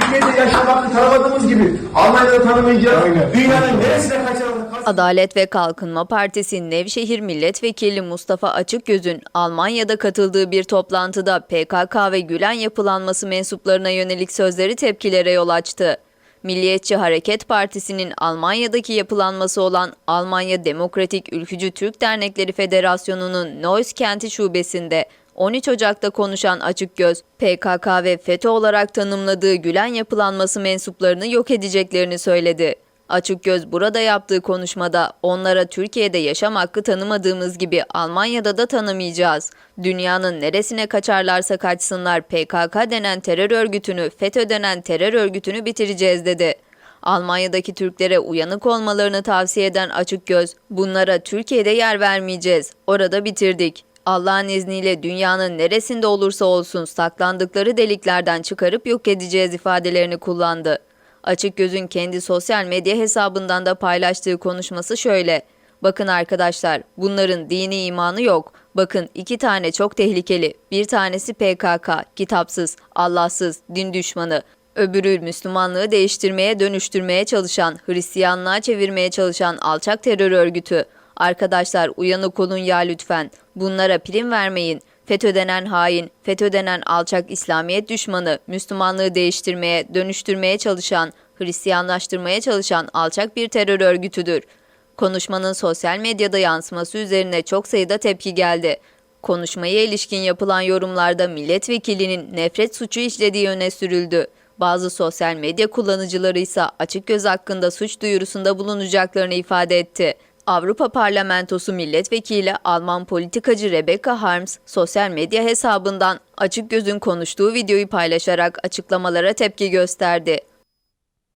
Türkiye'de yaşam hakkı tanımadığımız gibi Almanya'da tanımayacağız. Aynen. Dünyanın neresine kaçalım? Adalet ve Kalkınma Partisi Nevşehir Milletvekili Mustafa Açıkgöz'ün Almanya'da katıldığı bir toplantıda PKK ve Gülen yapılanması mensuplarına yönelik sözleri tepkilere yol açtı. Milliyetçi Hareket Partisi'nin Almanya'daki yapılanması olan Almanya Demokratik Ülkücü Türk Dernekleri Federasyonu'nun Neuss kenti şubesinde 13 Ocak'ta konuşan Açıkgöz, PKK ve FETÖ olarak tanımladığı Gülen yapılanması mensuplarını yok edeceklerini söyledi. Açıkgöz burada yaptığı konuşmada onlara Türkiye'de yaşam hakkı tanımadığımız gibi Almanya'da da tanımayacağız. Dünyanın neresine kaçarlarsa kaçsınlar PKK denen terör örgütünü, FETÖ denen terör örgütünü bitireceğiz dedi. Almanya'daki Türklere uyanık olmalarını tavsiye eden Açıkgöz, bunlara Türkiye'de yer vermeyeceğiz, orada bitirdik. Allah'ın izniyle dünyanın neresinde olursa olsun saklandıkları deliklerden çıkarıp yok edeceğiz ifadelerini kullandı. Açıkgöz'ün kendi sosyal medya hesabından da paylaştığı konuşması şöyle. Bakın arkadaşlar bunların dini imanı yok. Bakın iki tane çok tehlikeli. Bir tanesi PKK, kitapsız, Allahsız, din düşmanı. Öbürü Müslümanlığı değiştirmeye, dönüştürmeye çalışan, Hristiyanlığa çevirmeye çalışan alçak terör örgütü. Arkadaşlar uyanık olun ya lütfen. Bunlara prim vermeyin. FETÖ denen hain, FETÖ denen alçak İslamiyet düşmanı, Müslümanlığı değiştirmeye, dönüştürmeye çalışan, Hristiyanlaştırmaya çalışan alçak bir terör örgütüdür. Konuşmanın sosyal medyada yansıması üzerine çok sayıda tepki geldi. Konuşmaya ilişkin yapılan yorumlarda milletvekilinin nefret suçu işlediği öne sürüldü. Bazı sosyal medya kullanıcıları ise açık göz hakkında suç duyurusunda bulunacaklarını ifade etti. Avrupa Parlamentosu milletvekili Alman politikacı Rebecca Harms sosyal medya hesabından açık gözün konuştuğu videoyu paylaşarak açıklamalara tepki gösterdi.